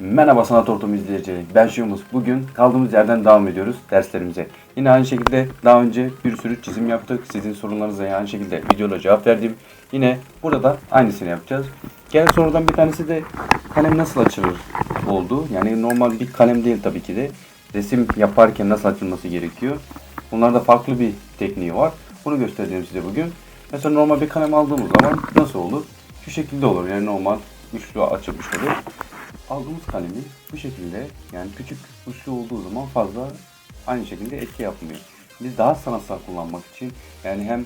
Merhaba Sanat Ortamı izleyicileri. Ben Şumus. Bugün kaldığımız yerden devam ediyoruz derslerimize. Yine aynı şekilde daha önce bir sürü çizim yaptık. Sizin sorularınıza aynı şekilde videoda cevap verdim. Yine burada da aynısını yapacağız. Gel sorudan bir tanesi de kalem nasıl açılır oldu. Yani normal bir kalem değil tabii ki de. Resim yaparken nasıl açılması gerekiyor. Bunlarda farklı bir tekniği var. Bunu göstereceğim size bugün. Mesela normal bir kalem aldığımız zaman nasıl olur? Şu şekilde olur. Yani normal üçlü açılmış olur aldığımız kalemi bu şekilde yani küçük uçlu olduğu zaman fazla aynı şekilde etki yapmıyor. Biz daha sanatsal kullanmak için yani hem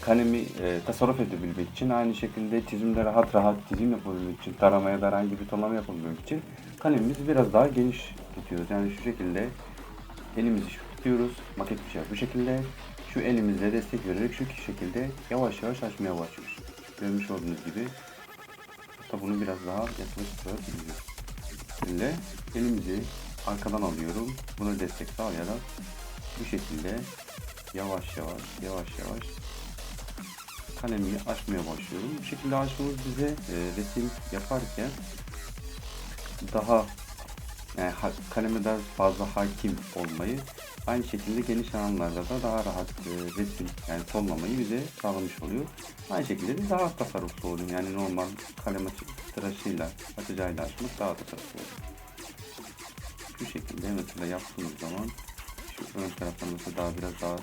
kalemi e, tasarruf edebilmek için aynı şekilde çizimde rahat rahat çizim yapabilmek için taramaya da herhangi bir tonlama yapabilmek için kalemimizi biraz daha geniş tutuyoruz. Yani şu şekilde elimizi şu tutuyoruz. Maket bir şey bu şekilde. Şu elimizle destek vererek şu şekilde yavaş yavaş açmaya başlıyoruz. Görmüş olduğunuz gibi Hatta bunu biraz daha yaklaştırabiliriz. Şimdi elimizi arkadan alıyorum. Buna destek sağlayarak bu şekilde yavaş yavaş yavaş yavaş kalemi açmaya başlıyorum. Bu şekilde açmamız bize e, resim yaparken daha yani kaleme daha fazla hakim olmayı aynı şekilde geniş alanlarda da daha rahat e, resim yani tonlamayı bize sağlamış oluyor. Aynı şekilde de daha tasarruflu oluyor. Yani normal kalem açı- tıraşıyla, açıcıyla açmak daha tasarruflu oluyor. Şu şekilde mesela yaptığımız zaman şu ön taraftan mesela daha biraz daha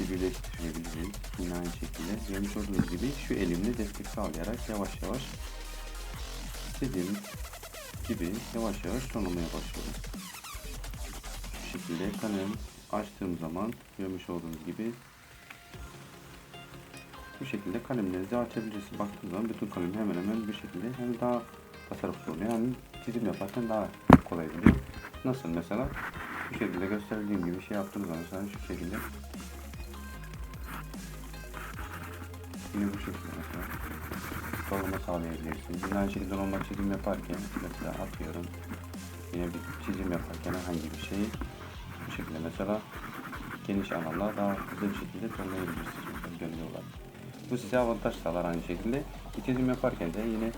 birleştirebiliriz. Yine aynı şekilde görmüş olduğunuz gibi şu elimle destek sağlayarak yavaş yavaş istediğimiz gibi yavaş yavaş tonlamaya başlıyoruz. Şekilde kalem açtığım zaman görmüş olduğunuz gibi bu şekilde kalemlerinizi açabilirsiniz. Baktığınız zaman bütün kalem hemen hemen bir şekilde hem daha tasarruflu oluyor. Yani çizim yaparken daha kolay oluyor. Nasıl mesela? Bu şekilde gösterdiğim gibi şey yaptığınız zaman mesela şu şekilde Yine bu şekilde mesela Dolma sağlayabilirsiniz. Yine aynı şekilde normal çizim yaparken mesela atıyorum yine bir çizim yaparken herhangi bir şeyi bu şekilde mesela geniş alanlar daha hızlı bir şekilde tonlayabilirsiniz mesela gönüllü olarak. Bu size avantaj sağlar aynı şekilde. Bir çizim yaparken de yine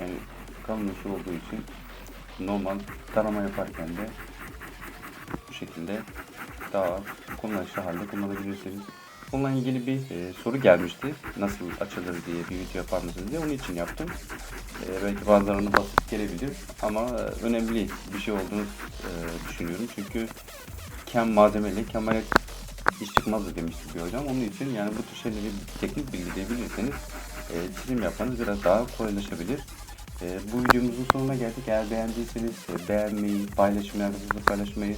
yani kalın ışığı olduğu için normal tarama yaparken de bu şekilde daha kullanışlı halde kullanabilirsiniz. Bununla ilgili bir e, soru gelmişti. Nasıl açılır diye bir video yapar mısınız diye. Onun için yaptım. E, belki bazılarına basit gelebilir ama e, önemli bir şey olduğunu e, düşünüyorum. Çünkü kem malzemeyle kemal iş çıkmaz demişti bir hocam. Onun için yani bu tür şeyleri teknik bilgi de bilirseniz e, çizim yapmanız biraz daha kolaylaşabilir. E, bu videomuzun sonuna geldik. Eğer beğendiyseniz beğenmeyi, paylaşmayı, paylaşmayı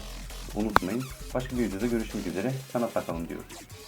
unutmayın. Başka bir videoda görüşmek üzere. Sana sakalım diyorum.